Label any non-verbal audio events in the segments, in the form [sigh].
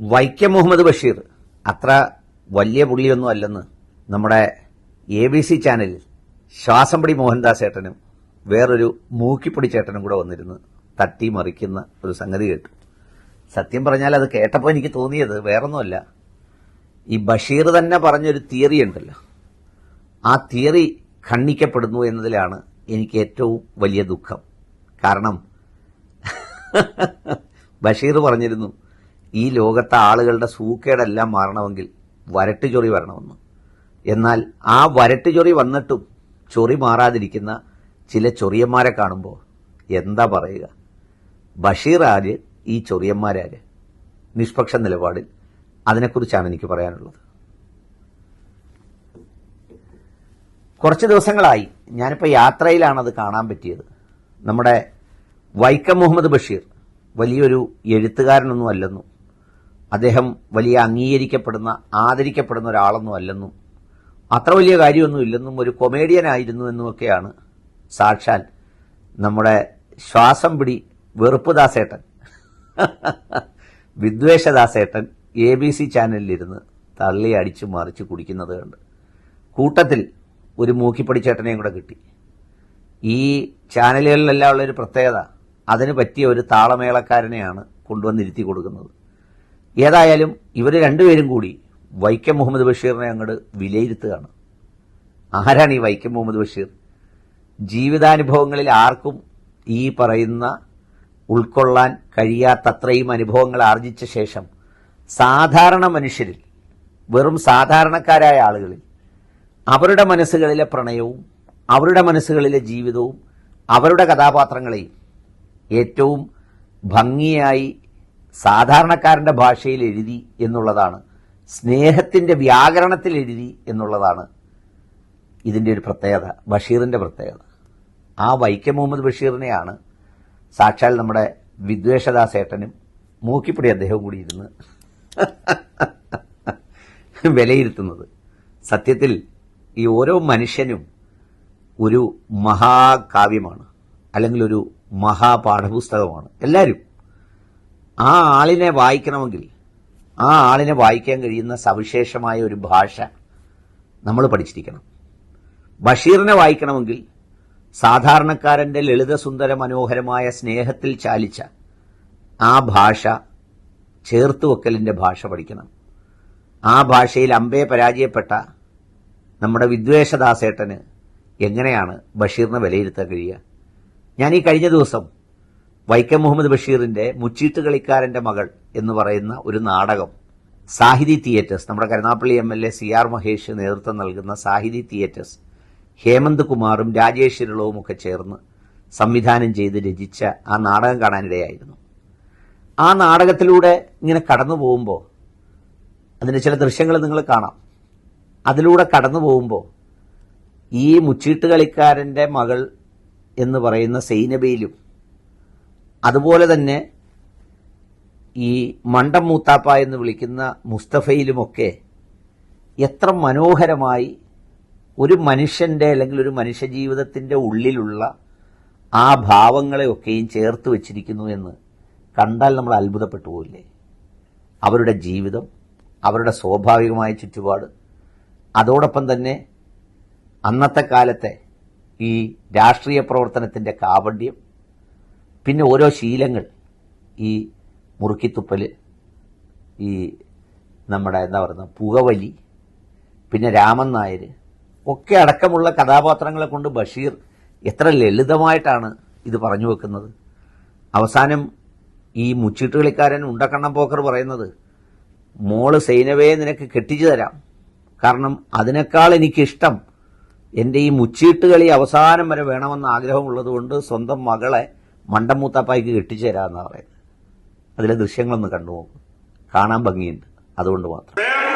വൈക്കം മുഹമ്മദ് ബഷീർ അത്ര വലിയ പുള്ളിയൊന്നും അല്ലെന്ന് നമ്മുടെ എ ബി സി ചാനലിൽ ശ്വാസംപടി മോഹൻദാസ് ചേട്ടനും വേറൊരു മൂക്കിപ്പൊടി ചേട്ടനും കൂടെ വന്നിരുന്ന് തട്ടി മറിക്കുന്ന ഒരു സംഗതി കേട്ടു. സത്യം പറഞ്ഞാൽ അത് കേട്ടപ്പോൾ എനിക്ക് തോന്നിയത് വേറൊന്നുമല്ല. ഈ ബഷീർ തന്നെ പറഞ്ഞൊരു തിയറി ഉണ്ടല്ലോ. ആ തിയറി ഖണ്ഡിക്കപ്പെടുന്നു എന്നതിലാണ് എനിക്ക് ഏറ്റവും വലിയ ദുഃഖം. കാരണം [laughs] ബഷീർ പറഞ്ഞിരുന്നു ഈ ലോകത്തെ ആളുകളുടെ സൂക്കേടെല്ലാം മാറണമെങ്കിൽ വരട്ടു ചൊറി വരണമെന്ന്. എന്നാൽ ആ വരട്ടു ചൊറി വന്നിട്ടും ചൊറി മാറാതിരിക്കുന്ന ചില ചൊറിയന്മാരെ കാണുമ്പോൾ എന്താ പറയുക? ബഷീർ ആര്? ഈ ചൊറിയന്മാരാര് നിഷ്പക്ഷ നിലപാടിൽ അതിനെക്കുറിച്ചാണ് എനിക്ക് പറയാനുള്ളത്. കുറച്ച് ദിവസങ്ങളായി ഞാനിപ്പോൾ യാത്രയിലാണത് കാണാൻ പറ്റിയത്. നമ്മുടെ വൈക്കം മുഹമ്മദ് ബഷീർ വലിയൊരു എഴുത്തുകാരനൊന്നും അല്ലെന്നും അദ്ദേഹം വലിയ അംഗീകരിക്കപ്പെടുന്ന ആദരിക്കപ്പെടുന്ന ഒരാളൊന്നും അല്ലെന്നും അത്ര വലിയ കാര്യമൊന്നും ഇല്ലെന്നും ഒരു കൊമേഡിയൻ ആയിരുന്നു എന്നുമൊക്കെയാണ് സാക്ഷാൽ നമ്മുടെ ശ്വാസം പിടി വെറുപ്പുദാസേട്ടൻ വിദ്വേഷദാസേട്ടൻ എ ബി സി ചാനലിലിരുന്ന് തള്ളി അടിച്ചു മറിച്ച് കുടിക്കുന്നത് കണ്ട് കൂട്ടത്തിൽ ഒരു മൂക്കിപ്പടി ചേട്ടനെയും കൂടെ കിട്ടി. ഈ ചാനലുകളിലെല്ലാം ഉള്ളൊരു പ്രത്യേകത അതിന് പറ്റിയ ഒരു താളമേളക്കാരനെയാണ് കൊണ്ടുവന്നിരുത്തി കൊടുക്കുന്നത്. ഏതായാലും ഇവർ രണ്ടുപേരും കൂടി വൈക്കം മുഹമ്മദ് ബഷീറിനെ അങ്ങോട്ട് വിലയിരുത്തുകയാണ്. ആരാണ് ഈ വൈക്കം മുഹമ്മദ് ബഷീർ? ജീവിതാനുഭവങ്ങളിൽ ആർക്കും ഈ പറയുന്ന ഉൾക്കൊള്ളാൻ കഴിയാത്തത്രയും അനുഭവങ്ങൾ ആർജിച്ച ശേഷം സാധാരണ മനുഷ്യരിൽ വെറും സാധാരണക്കാരായ ആളുകളിൽ അവരുടെ മനസ്സുകളിലെ പ്രണയവും അവരുടെ മനസ്സുകളിലെ ജീവിതവും അവരുടെ കഥാപാത്രങ്ങളെയും ഏറ്റവും ഭംഗിയായി സാധാരണക്കാരന്റെ ഭാഷയിൽ എഴുതി എന്നുള്ളതാണ്. സ്നേഹത്തിന്റെ വ്യാകരണത്തിൽ എഴുതി എന്നുള്ളതാണ് ഇതിന്റെ ഒരു പ്രത്യേകത ബഷീറിന്റെ പ്രത്യേകത. ആ വൈക്കം മുഹമ്മദ് ബഷീറിനെയാണ് സാക്ഷാൽ നമ്മുടെ വിദ്വേഷദാസേട്ടനും മൂക്കിപ്പൊടി അദ്ദേഹവും കൂടി ഇരുന്ന് വിലയിരുത്തുന്നത്. സത്യത്തിൽ ഈ ഓരോ മനുഷ്യനും ഒരു മഹാകാവ്യമാണ് അല്ലെങ്കിൽ ഒരു മഹാപാഠപുസ്തകമാണ്. എല്ലാവരും ആ ആളിനെ വായിക്കണമെങ്കിൽ ആ ആളിനെ വായിക്കാൻ കഴിയുന്ന സവിശേഷമായ ഒരു ഭാഷ നമ്മൾ പഠിച്ചിരിക്കണം. ബഷീറിനെ വായിക്കണമെങ്കിൽ സാധാരണക്കാരന്റെ ലളിതസുന്ദര മനോഹരമായ സ്നേഹത്തിൽ ചാലിച്ച ആ ഭാഷ ചേർത്തുവെക്കലിന്റെ ഭാഷ പഠിക്കണം. ആ ഭാഷയിൽ അമ്പയെ പരാജയപ്പെട്ട നമ്മുടെ വിദ്വേഷദാസേട്ടന് എങ്ങനെയാണ് ബഷീറിനെ വിലയിരുത്താൻ കഴിയുക? ഞാൻ ഈ കഴിഞ്ഞ ദിവസം വൈക്കം മുഹമ്മദ് ബഷീറിന്റെ മുച്ചീട്ട് കളിക്കാരന്റെ മകൾ എന്ന് പറയുന്ന ഒരു നാടകം സാഹിതി തിയേറ്റേഴ്സ്. നമ്മുടെ Karunagappally M L A C R Mahesh നേതൃത്വം നൽകുന്ന സാഹിതി തിയേറ്റേഴ്സ്. ഹേമന്ത് കുമാറും രാജേഷ് ഒക്കെ ചേർന്ന് സംവിധാനം ചെയ്ത് രചിച്ച ആ നാടകം കാണാനിടയായിരുന്നു. ആ നാടകത്തിലൂടെ ഇങ്ങനെ കടന്നു പോകുമ്പോൾ അതിന്റെ ചില ദൃശ്യങ്ങൾ നിങ്ങൾ കാണാം. അതിലൂടെ കടന്നു പോകുമ്പോൾ ഈ മുച്ചീട്ട് കളിക്കാരന്റെ മകൾ എന്ന് പറയുന്ന സൈനബയിലും അതുപോലെ തന്നെ ഈ മണ്ടം മൂത്താപ്പ എന്ന് വിളിക്കുന്ന മുസ്തഫയിലുമൊക്കെ എത്ര മനോഹരമായി ഒരു മനുഷ്യന്റെ അല്ലെങ്കിൽ ഒരു മനുഷ്യ ജീവിതത്തിന്റെ ഉള്ളിലുള്ള ആ ഭാവങ്ങളെയൊക്കെയും ചേർത്ത് വച്ചിരിക്കുന്നു എന്ന് കണ്ടാൽ നമ്മൾ അത്ഭുതപ്പെട്ടു പോകില്ലേ അവരുടെ ജീവിതം അവരുടെ സ്വാഭാവികമായ ചുറ്റുപാട് അതോടൊപ്പം തന്നെ അന്നത്തെ കാലത്തെ ഈ രാഷ്ട്രീയ പ്രവർത്തനത്തിന്റെ കാപണ്യം പിന്നെ ഓരോ ശീലങ്ങൾ. ഈ മുറുക്കിത്തുപ്പൽ ഈ നമ്മുടെ എന്താ പറയുന്നത് പുകവലി പിന്നെ രാമൻ നായർ ഒക്കെ അടക്കമുള്ള കഥാപാത്രങ്ങളെ കൊണ്ട് ബഷീർ എത്ര ലളിതമായിട്ടാണ് ഇത് പറഞ്ഞു വെക്കുന്നത്. അവസാനം ഈ മുച്ചീട്ട് കളിക്കാരൻ ഉണ്ടക്കണ്ണം പോക്കർ പറയുന്നത് മോൾ സൈനവയെ നിനക്ക് കെട്ടിച്ചു തരാം. കാരണം അതിനേക്കാൾ എനിക്കിഷ്ടം എന്റെ ഈ മുച്ചീട്ട് കളി അവസാനം വരെ വേണമെന്ന് ആഗ്രഹമുള്ളതുകൊണ്ട് സ്വന്തം മകളെ മണ്ടമൂത്താപ്പായ്ക്ക് മൂത്താപ്പായ്ക്ക് കെട്ടിച്ചേരാന്നാ പറയുന്നത്. അതിലെ ദൃശ്യങ്ങളൊന്ന് കണ്ടു നോക്കും കാണാൻ ഭംഗിയുണ്ട്. അതുകൊണ്ട് മാത്രം.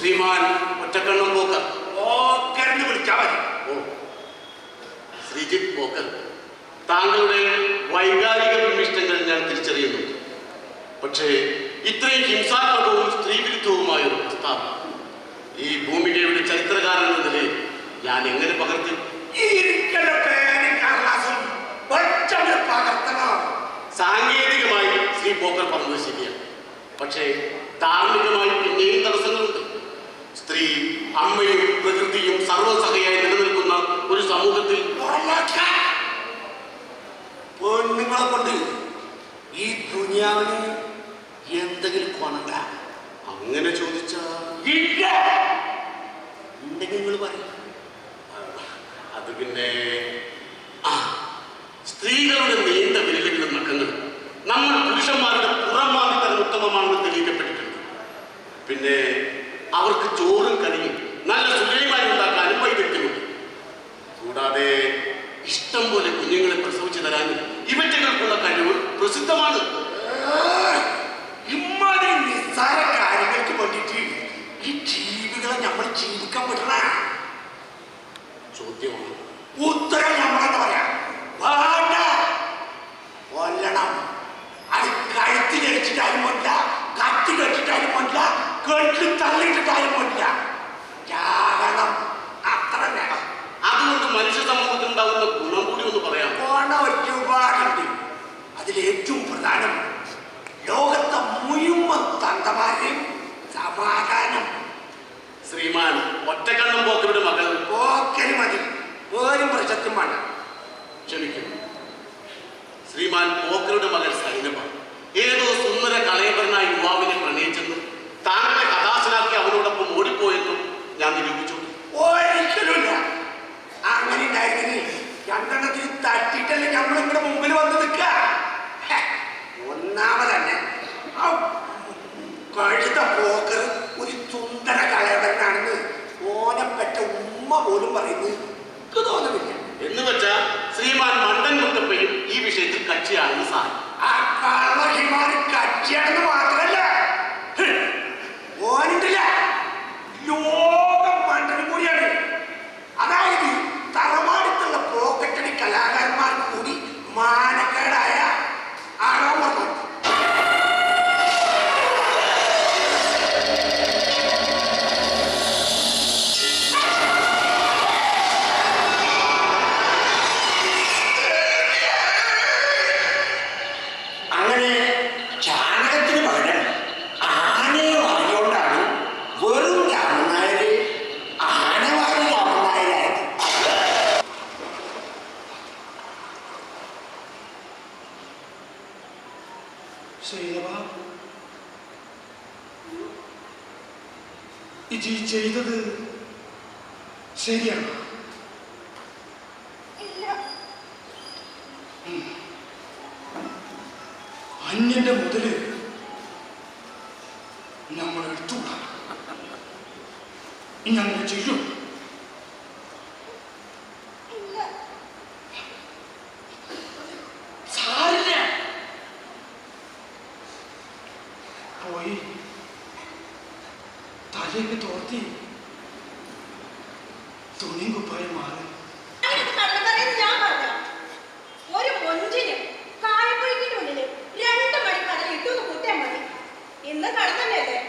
ശ്രീമാൻ ഒറ്റക്കണ്ണം പോക്കർ പോക്കറിന് വിളിച്ചാൽ മതി. ഓ. ശ്രീജിത്ത് പോക്കർ താങ്കളുടെ വൈകാരിക വിമിഷ്ടങ്ങൾ ഞാൻ തിരിച്ചറിയുന്നുണ്ട് പക്ഷേ ഇത്രയും ഹിംസാത്മകവും സ്ത്രീവിരുദ്ധവുമായ ഒരു പ്രസ്താവന ഈ ഭൂമിയുടെ ചരിത്രകാരൻ എന്ന നിലയിൽ ഞാൻ എങ്ങനെ പകർത്തി? സാങ്കേതികമായി ശ്രീ പോക്കർ പറഞ്ഞത് ശരിയാണ്. പക്ഷേ ധാർമ്മികമായി പിന്നെയും തടസ്സങ്ങളുണ്ട്. സ്ത്രീ അമ്മയും പ്രകൃതിയും സർവസഹയായി നിലനിൽക്കുന്ന ഒരു സമൂഹത്തിൽ നിങ്ങളെ പെണ്ണുങ്ങളെ കൊണ്ട് ഈ ദുനിയാവിന് എന്തെങ്കിലും കൊണ്ട അങ്ങനെ ചോദിച്ചാൽ ഉണ്ടെങ്കിൽ നിങ്ങൾ പറയും. അത് പിന്നെ സ്ത്രീകളുടെ നീണ്ട വിരലുകളും നഖങ്ങൾ നമ്മൾ പുരുഷന്മാരുടെ പുറംമാറി തന്നെ ഉത്തമമാണെന്ന് തെളിയിക്കപ്പെട്ടിട്ടുണ്ട്. പിന്നെ പ്രസിദ്ധമാണ്. ഇമ്മാതിരി നിസ്സാര കാര്യങ്ങൾക്ക് വേണ്ടിയിട്ട് ഈ ജീവികളെ നമ്മൾ ജീവിക്കാൻ പറ്റണ ചോദ്യമാണ്. ഉത്തരം നമ്മളെന്താ പറയാ? വേണ്ട. കൊല്ലണം. അത് കഴുത്തി കഴിച്ചിട്ടാലും പറ്റില്ല കത്തി കെട്ടിട്ടാലും പറ്റില്ല കെട്ടിൽ തള്ളിയിട്ടിട്ടാലും പറ്റില്ല ചാകണം അത്ര വേണം. അതുകൊണ്ട് മനുഷ്യ സമൂഹത്തിൽ ഉണ്ടാകുന്ന ഗുണം കൂടി ഒന്ന് പറയാം അതിലേറ്റവും പ്രധാനം ലോകത്തെ മുഴുവൻ തന്തമാരെയും സമാധാനം. ശ്രീമാൻ ഒറ്റക്കണ്ണും പോക്കരുടെ മകൾ. പോക്കരി മതി. ഒരു പ്രശസ്തം വേണ്ട. ക്ഷമിക്കുന്നു ശ്രീമാൻ പോക്കറുടെ മകൾ സൈനബ. ഏതോ സുന്ദര കളയപരനായ യുവാവിനെ പ്രണയിച്ചെന്നും കക്ഷിയാണെന്ന് സാർ ആ കള്ള ഹിമാരി കക്ഷിയാണെന്ന് ശൈലവ ഇജി ചെയ്തത് ശരിയാണ്. അന്യന്റെ മുതൽ നമ്മൾ എടുത്തുകൂടാ. ഞങ്ങൾ ചെയ്യും സാരില്ല പോയി തലയൊക്കെ തോർത്തി തുണിയും കുപ്പായും മാറി. ഇന്ന് കള്ളത്തരം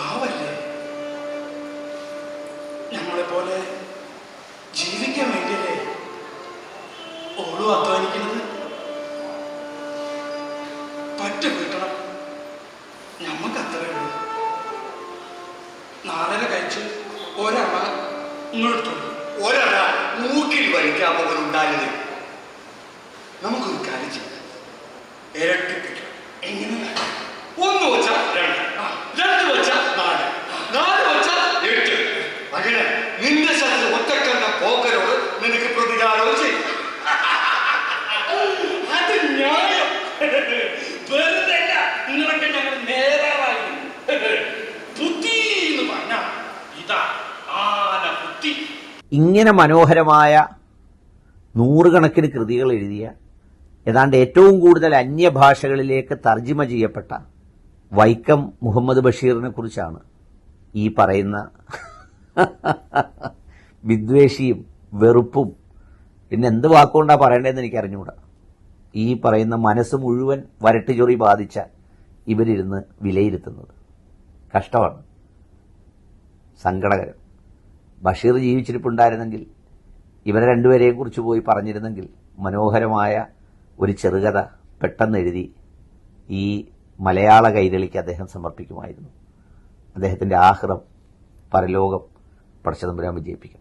പാവല്ലേ? നമ്മളെ പോലെ ജീവിക്കാൻ വേണ്ടിയല്ലേ ഓളും അധ്വാനിക്കുന്നത്? പറ്റ കിട്ടണം ഞമ്മക്ക് അത്രേ നാലര കഴിച്ച് ഒരള ഇങ്ങോട്ട് ഒരട മൂക്കിൽ വലിക്കാൻ മുതലുണ്ടായത് നമുക്കൊരു കാര്യം ചെയ്യാം. ഇരട്ടിപ്പിക്കാം എങ്ങനെ? ഒന്ന് വെച്ചാൽ രണ്ട് രണ്ട് വെച്ചാൽ നാല് നാല് വെച്ചാൽ എട്ട് അങ്ങനെ നിന്റെ ശത്രു ഒറ്റക്കണ്ണ പോക്കരോട് നിനക്ക് പ്രതികാരവും ചെയ്യും അത് ന്യായം വെറുതെ അല്ല നിങ്ങളൊക്കെ ഞങ്ങൾ നേതാവായി ബുദ്ധി എന്ന് പറഞ്ഞ ഇതാ ഇങ്ങനെ മനോഹരമായ നൂറുകണക്കിന് കൃതികൾ എഴുതിയ ഏതാണ്ട് ഏറ്റവും കൂടുതൽ അന്യഭാഷകളിലേക്ക് തർജിമ ചെയ്യപ്പെട്ട വൈക്കം മുഹമ്മദ് ബഷീറിനെ കുറിച്ചാണ് ഈ പറയുന്ന [laughs] വിദ്വേഷിയും വെറുപ്പും പിന്നെ എന്ത് വാക്കുകൊണ്ടാണ് പറയേണ്ടതെന്ന് എനിക്ക് അറിഞ്ഞുകൂടാ ഈ പറയുന്ന മനസ്സ് മുഴുവൻ വരട്ടുചൊറി ബാധിച്ച ഇവരിരുന്ന് വിലയിരുത്തുന്നത്. കഷ്ടമാണ്. സങ്കടകരം. ബഷീർ ജീവിച്ചിരിപ്പുണ്ടായിരുന്നെങ്കിൽ ഇവരെ രണ്ടുപേരെയും കുറിച്ച് പോയി പറഞ്ഞിരുന്നെങ്കിൽ മനോഹരമായ ഒരു ചെറുകഥ പെട്ടെന്ന് എഴുതി ഈ മലയാള കൈരളിക്ക് അദ്ദേഹം സമർപ്പിക്കുമായിരുന്നു. അദ്ദേഹത്തിന്റെ ആഹ്റം പരലോകം പടച്ചതമ്പുരാൻ വിജയിപ്പിക്കട്ടെ